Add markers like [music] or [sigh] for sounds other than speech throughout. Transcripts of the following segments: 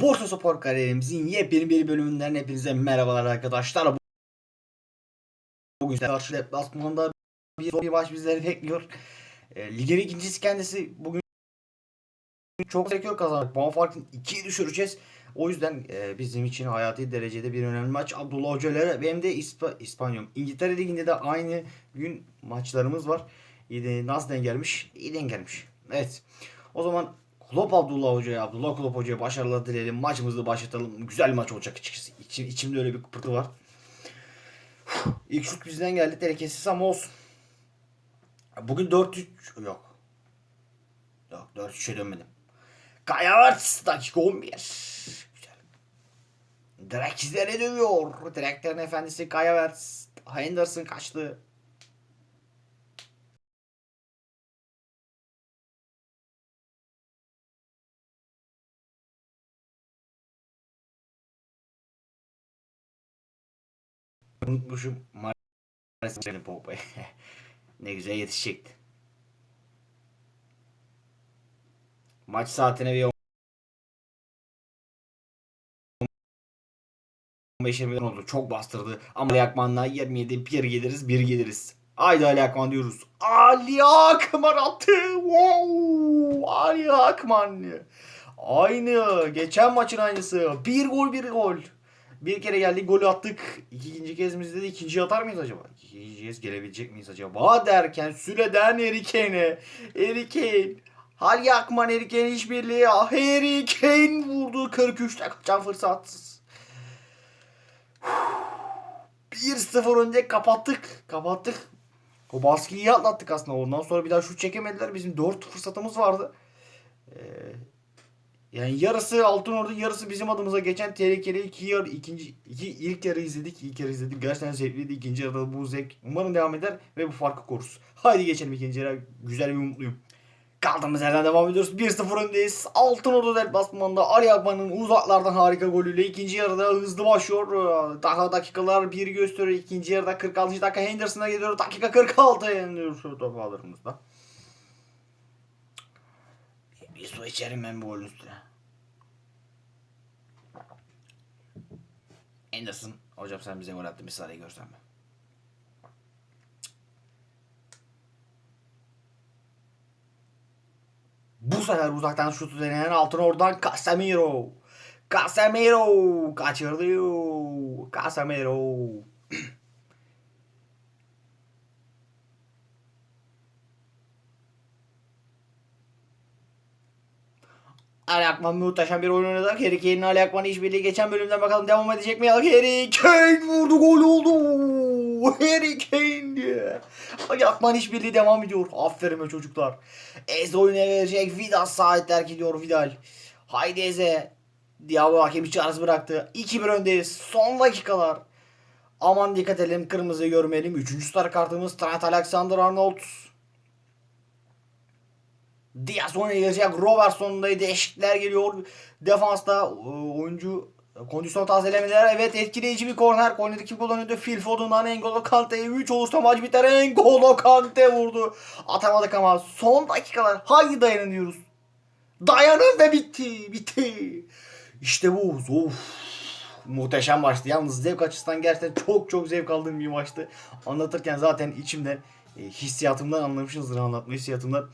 Bursa Spor kariyerimizin yepyeni bir bölümünden hepinize merhabalar arkadaşlar. Bugün karşı deplasmanda bir zor bir maç bizleri bekliyor. E, ligin ikincisi kendisi bugün çok sekiyor kazandık. Puan farkını ikiye düşüreceğiz. O yüzden e, bizim için hayati derecede bir önemli maç. Abdullah Hoca benim de İspa, İspanyol. İngiltere Ligi'nde de aynı gün maçlarımız var. İyi de, nasıl denk gelmiş? İyi denk gelmiş. Evet. O zaman Klopp Abdullah Hoca'ya, Abdullah Klopp Hoca'ya başarılar dileyelim. Maçımızı başlatalım. Güzel maç olacak açıkçası. İçim, içimde öyle bir kıpırtı var. İlk şut bizden geldi. Tehlikesiz ama olsun. Bugün 4-3 yok. Yok 4-3'e dönmedim. Kaya Havertz dakika 11. Güzel. Direkleri dövüyor. Direklerin efendisi Kaya Havertz. Henderson kaçtı. Unutmuşum. Maalesef Pogba'yı. [laughs] ne güzel yetişecekti. Maç saatine bir 15 20 oldu. Çok bastırdı. Ama Ali Akman'la 27 bir geliriz bir geliriz. Haydi Ali Akman diyoruz. Ali Akman attı. Wow. Ali Akman. Aynı. Geçen maçın aynısı. Bir gol bir gol. Bir kere geldik golü attık. İkinci kezimizde de ikinciyi atar mıyız acaba? İkinci kez gelebilecek miyiz acaba? Derken süreden Harry Kane'e. Harry Kane. Ali Akman Harry Kane işbirliği. Harry Kane vurdu 43'te kaçan fırsatsız. 1-0 önce kapattık. Kapattık. O baskıyı iyi atlattık aslında. Ondan sonra bir daha şut çekemediler. Bizim 4 fırsatımız vardı. Ee, yani yarısı Altın Ordu, yarısı bizim adımıza geçen tehlikeli iki yarı ikinci iki ilk yarı izledik. İlk yarı izledik. Gerçekten zevkliydi. İkinci yarıda bu zevk umarım devam eder ve bu farkı koruruz. Haydi geçelim ikinci yarı. Güzel bir umutluyum. Kaldığımız yerden devam ediyoruz. 1-0 öndeyiz. Altın Ordu deplasmanında Ali Akman'ın uzaklardan harika golüyle ikinci yarıda hızlı başlıyor. Daha dakikalar bir gösteriyor. İkinci yarıda 46. dakika Henderson'a geliyor. Dakika 46 yeniliyor şu topu alırımızda. Bir su içerim ben bu golün üstüne. Henderson. Hocam sen bize gol attın bir saniye görsen mi? Bu sefer uzaktan şutu deneyen altın oradan Casemiro. Casemiro kaçırdı. Casemiro. Ali Akman muhteşem bir oyun oynadı. Harry Kane'in Ali Akman işbirliği geçen bölümden bakalım devam edecek mi? Harry Kane vurdu gol oldu. Harry Kane. Ali Akman işbirliği devam ediyor. Aferin be çocuklar. Eze oyuna verecek. Vidal sahip terk ediyor Vidal. Haydi Eze. Diabo hakem içi arası bıraktı. 2-1 öndeyiz. Son dakikalar. Aman dikkat edelim. Kırmızı görmeyelim. Üçüncü sarı kartımız Trent Alexander-Arnold. Diaz oyuna gelecek. Robertson'da değişiklikler geliyor. Defansta oyuncu kondisyon tazelemeler. Evet etkileyici bir korner. Korneri kim kullanıyordu? Phil Foden'dan N'Golo Kante'ye 3 olursa maç biter. N'Golo Kante vurdu. Atamadık ama son dakikalar. Haydi dayanın diyoruz. Dayanın ve bitti. Bitti. İşte bu. Of. Muhteşem maçtı. Yalnız zevk açısından gerçekten çok çok zevk aldığım bir maçtı. Anlatırken zaten içimde e, hissiyatımdan anlamışsınızdır anlatma hissiyatımdan.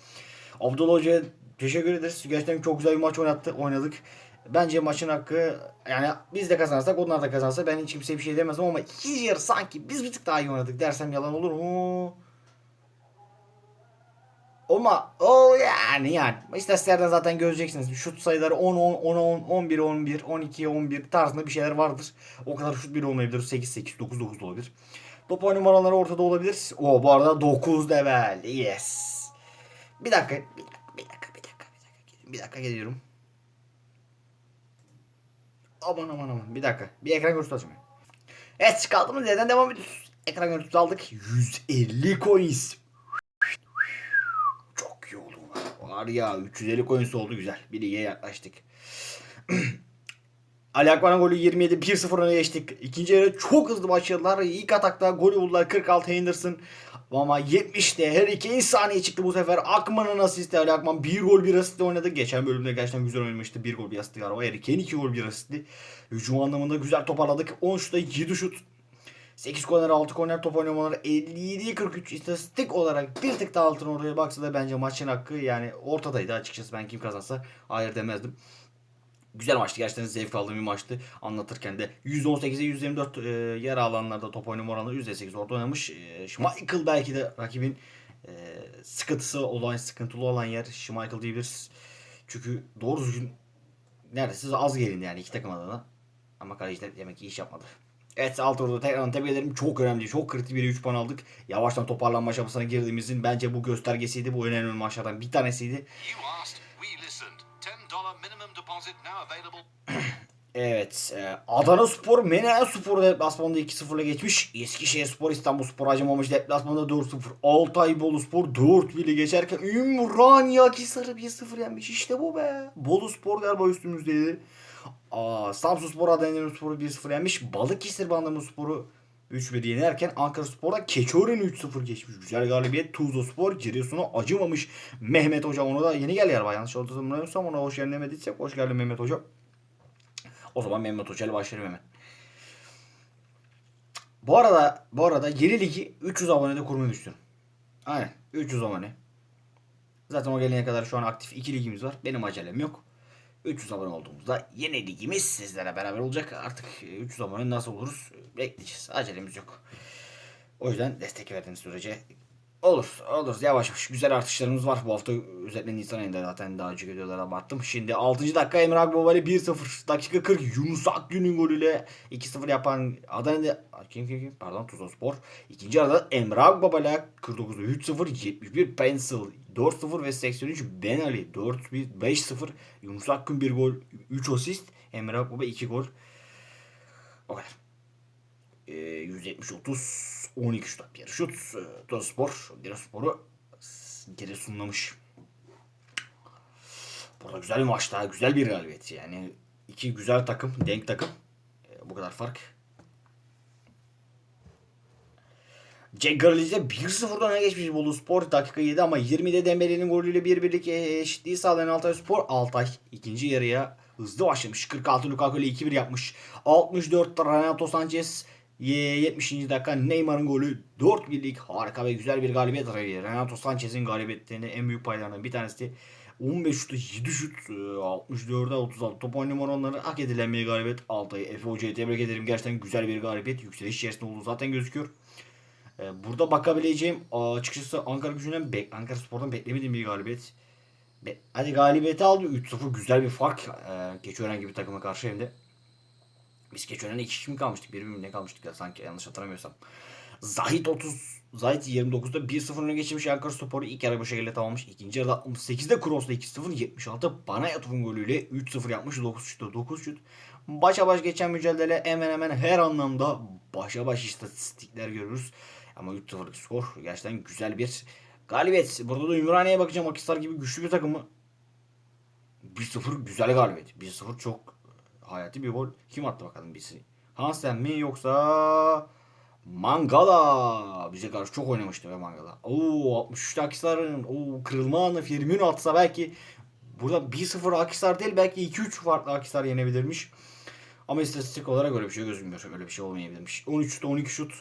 Abdullah Hoca'ya teşekkür ederiz. Gerçekten çok güzel bir maç oynattı, oynadık. Bence maçın hakkı yani biz de kazanırsak onlar da kazansa ben hiç kimseye bir şey demezdim ama ikinci yarı sanki biz bir tık daha iyi oynadık dersem yalan olur mu? Ama o yani yani istatistiklerden zaten göreceksiniz. Şut sayıları 10 10 10 10 11 11 12 11 tarzında bir şeyler vardır. O kadar şut bir olmayabilir. 8 8 9 9 da olabilir. Top oynama oranları ortada olabilir. O bu arada 9 level. Yes. Bir dakika, bir dakika, bir dakika, bir dakika, bir dakika, geliyorum. Aman aman aman, bir dakika. Bir ekran görüntüsü açayım. Evet, kaldığımız yerden devam ediyoruz. Ekran görüntüsü aldık. 150 coins. Çok iyi oldu. Var ya, 350 coins oldu güzel. Bir lige yaklaştık. [clears throat] Ali Akman'ın golü 27 1-0 öne geçtik. İkinci yarı çok hızlı başladılar. İlk atakta golü buldular. 46 Henderson. Ama 70'te Harry Kane sahneye çıktı bu sefer. Akman'ın asisti. Ali Akman 1 gol 1 asistle oynadı. Geçen bölümde gerçekten güzel oynamıştı. 1 gol 1 asisti galiba. Harry Kane 2 gol 1 asisti. Hücum anlamında güzel toparladık. 10 şutta 7 şut. 8 korner 6 korner top oynamaları 57-43 istatistik olarak bir tık daha altın oraya baksa da bence maçın hakkı yani ortadaydı açıkçası ben kim kazansa hayır demezdim. Güzel maçtı gerçekten zevk aldığım bir maçtı anlatırken de 118'e 124 e, yer alanlarda top oynama oranı %8 orada oynamış. E, Schmeichel belki de rakibin e, sıkıntısı olan sıkıntılı olan yer Schmeichel diyebiliriz. Çünkü doğru düzgün neredeyse az gelindi yani iki takım adına. Ama kaleciler demek ki iş yapmadı. Evet alt orada tekrar tebrik ederim. Çok önemli, çok kritik bir 3 puan aldık. Yavaştan toparlanma aşamasına girdiğimizin bence bu göstergesiydi. Bu önemli maçlardan bir tanesiydi. [clears throat] Evet. e, Adana Spor, Menemen Spor deplasmanda 2-0'la geçmiş. Eskişehir Spor, İstanbul Spor acımamış deplasmanda 4-0. Altay Bolu Spor 4-1'le geçerken Ümraniye Akhisar'ı 1-0 yenmiş. İşte bu be. Bolu Spor galiba üstümüzdeydi. Aa, Samsun Spor Adana Demirspor'u 1-0 yenmiş. Balıkesir Bandırma Spor'u 3-1 yenerken Ankara Spor'da Keçiören'i 3-0 geçmiş. Güzel galibiyet. Tuzla Spor Giresun'a acımamış. Mehmet Hoca onu da yeni geldi galiba. Yanlış hatırlamıyorsam ona hoş geldin demediysek hoş geldin Mehmet Hoca. O zaman Mehmet Hoca ile başlarım hemen. Bu arada bu arada yeni ligi 300 abonede kurmayı düşünüyorum. Aynen 300 abone. Zaten o gelene kadar şu an aktif 2 ligimiz var. Benim acelem yok. 300 abone olduğumuzda yeni ligimiz sizlere beraber olacak. Artık 300 abone nasıl oluruz bekleyeceğiz. Acelemiz yok. O yüzden destek verdiğiniz sürece olur. Olur. Yavaş yavaş. Güzel artışlarımız var. Bu hafta özellikle Nisan ayında zaten daha önceki videolara baktım. Şimdi 6. dakika Emre Akbabali 1-0. Dakika 40 Yunus Akgün'ün golüyle 2-0 yapan Adana'da kim kim kim? Pardon Tuzla Spor. İkinci arada Emre Akbabali 49'da 3-0 71 Pencil 4-0 ve 83 Ben Ali 4-1 5-0 Yunus Akgün 1 gol 3 asist Emre Akbaba 2 gol o kadar. Ee, 170 30 12 şut bir şut. Ee, Tospor Giresunspor'u geri sunlamış. Burada güzel bir maç daha. Güzel bir galibiyet. Yani iki güzel takım. Denk takım. Ee, bu kadar fark. Jack Grealish'e 1-0'dan öne geçmiş Bolu Spor dakika 7 ama 20'de Dembele'nin golüyle bir birlik eşitliği sağlayan Altay Spor. Altay ikinci yarıya hızlı başlamış. 46 Lukaku ile 2-1 yapmış. 64 Renato Sanchez 70. dakika Neymar'ın golü 4 birlik harika ve güzel bir galibiyet. Renato Sanchez'in galibiyetlerine en büyük paylarından bir tanesi 15 şutu 7 şut 64'e 36 top oynama oranları hak edilen bir galibiyet. Altay'ı Efe Hoca'yı tebrik ederim. Gerçekten güzel bir galibiyet. Yükseliş içerisinde olduğu zaten gözüküyor. Ee, Burada bakabileceğim açıkçası Ankara gücünden bek Ankara Spor'dan beklemediğim bir galibiyet. Be- Hadi galibiyeti aldı 3-0 güzel bir fark. Ee, Keçiören gibi takıma karşı hem de. Biz Keçiören'e 2 kişi mi kalmıştık? Bir mi ne kalmıştık ya sanki yanlış hatırlamıyorsam. Zahit 30 Zahit 29'da 1-0 öne geçirmiş Ankara Spor'u ilk yarı bu şekilde tamamlamış. İkinci yarıda 68'de Kroos'la 2-0 76 Banayatov'un golüyle 3-0 yapmış 9 şutta 9 şut. Başa baş geçen mücadele hemen hemen her anlamda başa baş istatistikler görürüz. Ama 3-0'lık skor gerçekten güzel bir galibiyet. Burada da Ümraniye'ye bakacağım. Akisar gibi güçlü bir takımı. 1-0 güzel galibiyet. 1-0 çok hayati bir gol. Kim attı bakalım birisi? Hansen mi yoksa Mangala bize karşı çok oynamıştı ve Mangala. Oo 63 Akisar'ın o kırılma anı Firmino atsa belki burada 1-0 Akisar değil belki 2-3 farklı Akisar yenebilirmiş. Ama istatistik olarak öyle bir şey gözükmüyor. Öyle bir şey olmayabilirmiş. 13 şut 12 şut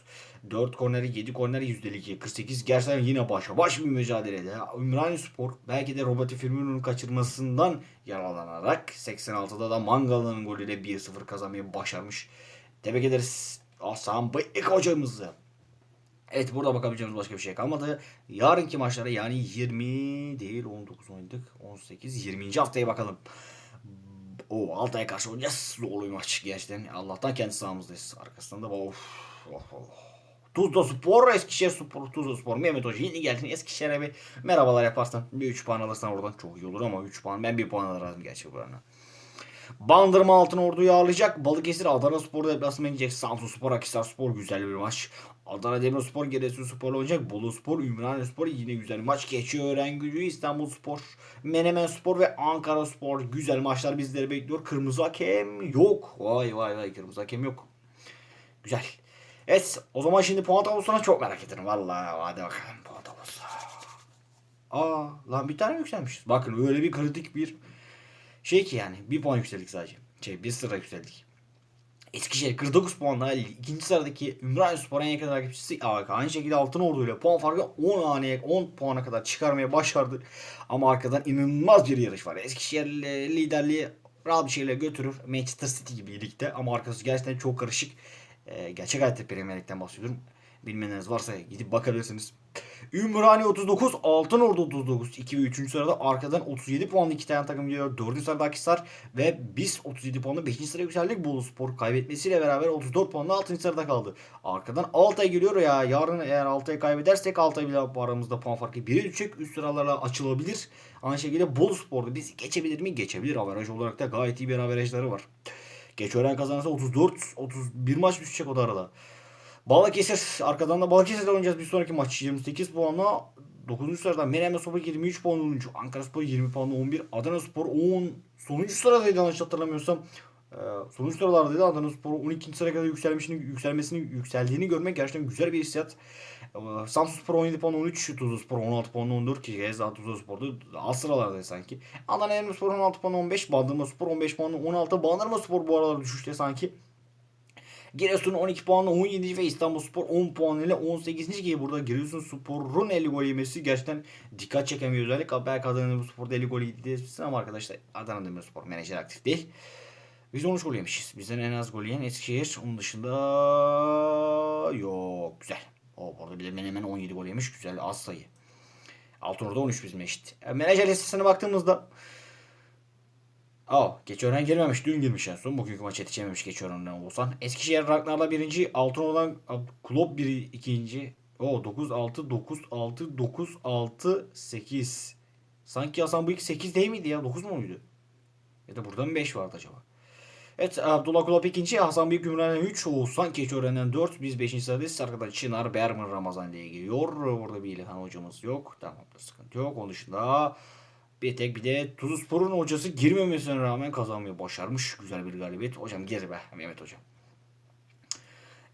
4 korneri 7 korneri %52 48 gerçekten yine başa baş bir mücadelede. Ümraniye Spor belki de Roberto Firmino'nun kaçırmasından yararlanarak 86'da da Mangala'nın golüyle 1-0 kazanmayı başarmış. Tebrik ederiz Hasan Bıyık hocamızı. Evet burada bakabileceğimiz başka bir şey kalmadı. Yarınki maçlara yani 20 değil 19 oynadık. 18 20. haftaya bakalım. O Altay'a karşı oynayacağız. Zorlu bir maç gerçekten. Allah'tan kendi sahamızdayız. Arkasından da of. of, of. Tuzla Spor, Eskişehir Spor, Tuzla Spor. Mehmet Hoca yeni geldin. Eskişehir'e bir merhabalar yaparsan. Bir 3 puan alırsan oradan çok iyi olur ama 3 puan. Ben 1 puan alırım gerçi buranın. Bandırma Altın Ordu'yu ağırlayacak. Balıkesir Adana Spor deplasmana gidecek. Samsun Spor, Akhisar Spor güzel bir maç. Adana Demirspor, Giresun Spor olacak. Bolu Spor, Ümraniye yine güzel maç. Keçiören Gücü, İstanbul Spor, Menemen Spor ve Ankara Spor. Güzel maçlar bizleri bekliyor. Kırmızı hakem yok. Vay vay vay kırmızı hakem yok. Güzel. Evet o zaman şimdi puan tablosuna çok merak ederim. Vallahi hadi bakalım puan tablosu. Aa lan bir tane yükselmiş. Bakın öyle bir kritik bir şey ki yani. Bir puan yükseldik sadece. Şey bir sıra yükseldik. Eskişehir 49 puanla ikinci sıradaki Ümraniye Spor en yakın takipçisi AVK. Aynı şekilde Altın Ordu ile puan farkı 10 haneye 10 puana kadar çıkarmaya başardı. Ama arkadan inanılmaz bir yarış var. Eskişehir liderliği rahat bir şeyle götürür. Manchester City gibi ligde ama arkası gerçekten çok karışık. Ee, gerçek hayatta Premier Lig'den bahsediyorum. Bilmeyeniniz varsa gidip bakabilirsiniz. Ümraniye 39, Altın Ordu 39. 2 ve 3. sırada arkadan 37 puanlı iki tane takım geliyor. 4. sırada Akhisar ve biz 37 puanla 5. sıraya yükseldik. Bolu Spor kaybetmesiyle beraber 34 puanla 6. sırada kaldı. Arkadan Altay geliyor ya. Yarın eğer Altay'ı kaybedersek Altay bile aramızda puan farkı 1'e düşecek. Üst sıralarla açılabilir. Aynı şekilde Bolu Spor'da bizi geçebilir mi? Geçebilir. Averaj olarak da gayet iyi bir averajları var. Geçören kazanırsa 34, 31 maç düşecek o da arada. Balıkesir arkadan da Balıkesir'de oynayacağız bir sonraki maç 28 puanla 9. sırada Menemen Spor 23 puan 10. Ankara Spor 20 puanla 11 Adana Spor 10 sonuncu sıradaydı yanlış hatırlamıyorsam ee, sonuncu sıralardaydı Adana Spor 12. sıraya kadar yükselmişini, yükselmesini yükseldiğini görmek gerçekten güzel bir hissiyat. Ee, Samsun Spor 17 puan 13, Tuzla Spor 16 puan 14 ki kez daha Tuzla Spor'da az sıralardaydı sanki. Adana Demirspor 16 puan 15, Bandırma Spor 15 puan 16, Bandırma Spor bu aralar düşüşte sanki. Giresun 12 puanla 17. ve İstanbulspor 10 puan ile 18. ki burada Giresun Spor'un 50 gol yemesi gerçekten dikkat çeken bir özellik. Belki Adana Demirspor'da 50 gol yedi diyebilirsin ama arkadaşlar Adana Demirspor menajer aktif değil. Biz 13 gol yemişiz. Bizden en az gol yiyen Eskişehir. Onun dışında yok. Güzel. O orada bile hemen 17 gol yemiş. Güzel az sayı. Altınorda 13 bizim eşit. E, menajer listesine baktığımızda Aa, Keçiören girmemiş. Dün girmiş en son. Bugünkü maç yetişememiş Keçiören'den olsan. Eskişehir Ragnar'la birinci. Altınor'dan Kulop biri ikinci. O 9 6 9 6 9 6 8. Sanki Hasan Bıyık 8 değil miydi ya? 9 mu muydu? Ya da burada mı 5 vardı acaba? Evet Abdullah Kulop ikinci. Hasan Büyük Ümraniye 3. Oğuzhan Keçiören'den 4. Biz 5. sıradayız. Arkadan Çınar Berman Ramazan diye geliyor. Burada bir İlhan hocamız yok. Tamamdır sıkıntı yok. Onun dışında bir tek bir de Tuzluspor'un hocası girmemesine rağmen kazanmayı başarmış. Güzel bir galibiyet. Hocam gir be Mehmet hocam.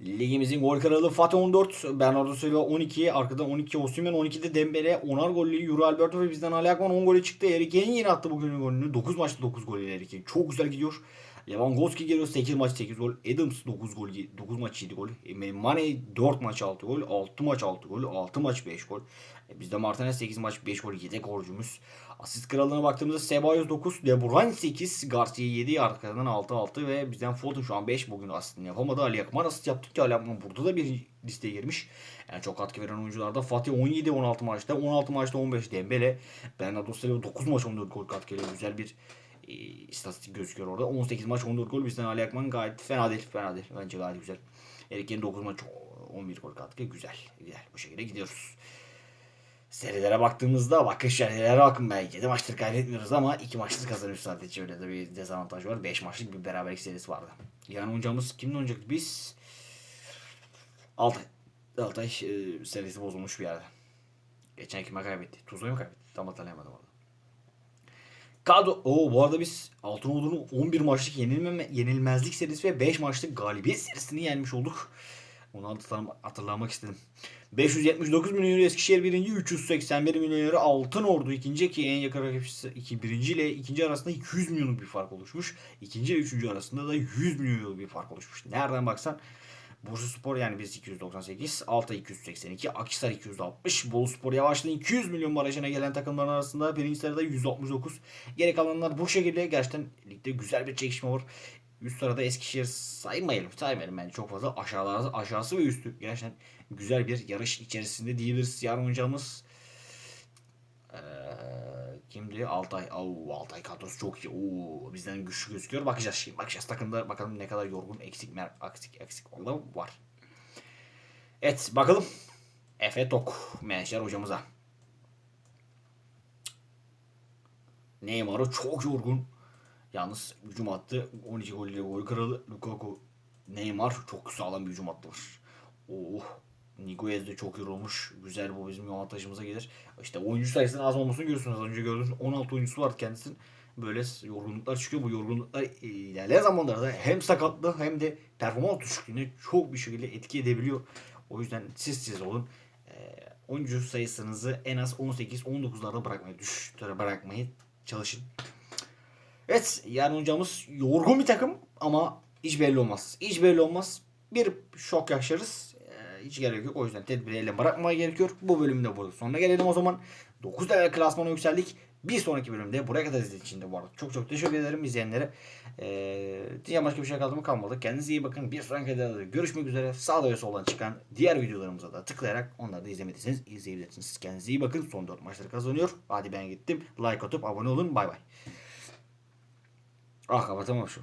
Ligimizin gol kralı Fatih 14, Bernardo Silva 12, arkadan 12 Osimhen, 12'de Dembele, 10'ar gollü Yuri Alberto ve bizden Ali Akman 10 golü çıktı. Harry Kane yine attı bugünün golünü. 9 maçta 9 gol ile Harry Kane. Çok güzel gidiyor. Lewandowski geliyor 8 maç 8 gol. Adams 9 gol 9 maç 7 gol. E, Mane 4 maç 6 gol. 6 maç 6 gol. 6 maç 5 gol. E, bizde Martinez 8 maç 5 gol yedek golcümüz. Asist krallığına baktığımızda Ceballos 9, De Bruyne 8, Garcia 7, arkadan 6 6 ve bizden Foden şu an 5 bugün aslında yapamadı. Ali Akman asist yaptık ki Ali Akman burada da bir listeye girmiş. Yani çok katkı veren oyuncularda Fatih 17 16 maçta, 16 maçta 15 Dembele, Bernardo Silva 9 maç 14 gol katkıyla güzel bir e, istatistik gözüküyor orada. 18 maç 14 gol bizden Ali Akman gayet fena değil, fena değil. Bence gayet güzel. Erik'in 9 maç 11 gol katkı güzel. Güzel. Bu şekilde gidiyoruz. Serilere baktığımızda bakın serilere bakın belki 7 maçtır kaybetmiyoruz ama 2 maçtır kazanıyoruz sadece öyle de bir dezavantaj var. 5 maçlık bir beraberlik serisi vardı. Yani oynayacağımız kimle oynayacaktık biz? Altay. Altay e, serisi bozulmuş bir yerde. Geçen kime kaybetti? Tuzla'yı mı kaybetti? Tam hatırlayamadım orada. Kadro. Oo bu arada biz Altınordu'nun 11 maçlık yenilmeme, yenilmezlik serisi ve 5 maçlık galibiyet serisini yenmiş olduk. Onu hatırlam- hatırlamak istedim. 579 milyon euro Eskişehir birinci, 381 milyon euro Altın Ordu ikinci ki en yakın rakipçisi iki birinci ile ikinci arasında 200 milyonluk bir fark oluşmuş. İkinci ile üçüncü arasında da 100 milyonluk bir fark oluşmuş. Nereden baksan Bursa Spor yani biz 298, Altay 282, Akhisar 260, Bolu Spor yavaştan 200 milyon barajına gelen takımların arasında birinci sırada 169. Geri kalanlar bu şekilde gerçekten ligde güzel bir çekişme var. Üst sırada Eskişehir saymayalım. Saymayalım bence çok fazla. Aşağıları, aşağısı ve üstü. Gerçekten güzel bir yarış içerisinde diyebiliriz. Yarın oynayacağımız eee, kimdi? Altay. Oo, Altay kadrosu çok iyi. Oo, bizden güçlü gözüküyor. Bakacağız şimdi. Bakacağız takımda bakalım ne kadar yorgun, eksik, mer eksik, eksik olan var. Evet bakalım. Efe Tok menajer hocamıza. Neymar'ı çok yorgun. Yalnız hücum attı. 12 gol ile gol kralı Lukaku. Neymar çok sağlam bir hücum attı var. Oh. Niguez de çok yorulmuş. Güzel bu bizim avantajımıza gelir. İşte oyuncu sayısının az olmasını görüyorsunuz. Az önce gördüğünüz 16 oyuncusu var kendisinin. böyle yorgunluklar çıkıyor. Bu yorgunluklar ilerleyen zamanlarda hem sakatlığı hem de performans düşüklüğüne çok bir şekilde etki edebiliyor. O yüzden siz siz olun. E, oyuncu sayısınızı en az 18-19'larda bırakmayı, düşüşlere bırakmayı çalışın. Evet yarın oynayacağımız yorgun bir takım ama hiç belli olmaz. Hiç belli olmaz. Bir şok yaşarız. Ee, hiç gerek yok. O yüzden tedbiri elle bırakmaya gerekiyor. Bu bölümde burada sonuna gelelim o zaman. 9 level klasmana yükseldik. Bir sonraki bölümde buraya kadar izlediğiniz için de bu arada çok çok teşekkür ederim izleyenlere. Ee, diyeceğim başka bir şey kaldı mı kalmadı. Kendinize iyi bakın. Bir sonraki videoda görüşmek üzere. Sağda ve soldan çıkan diğer videolarımıza da tıklayarak onları da izlemediyseniz izleyebilirsiniz. Kendinize iyi bakın. Son 4 maçları kazanıyor. Hadi ben gittim. Like atıp abone olun. Bay bay. Ah kapatamam şu.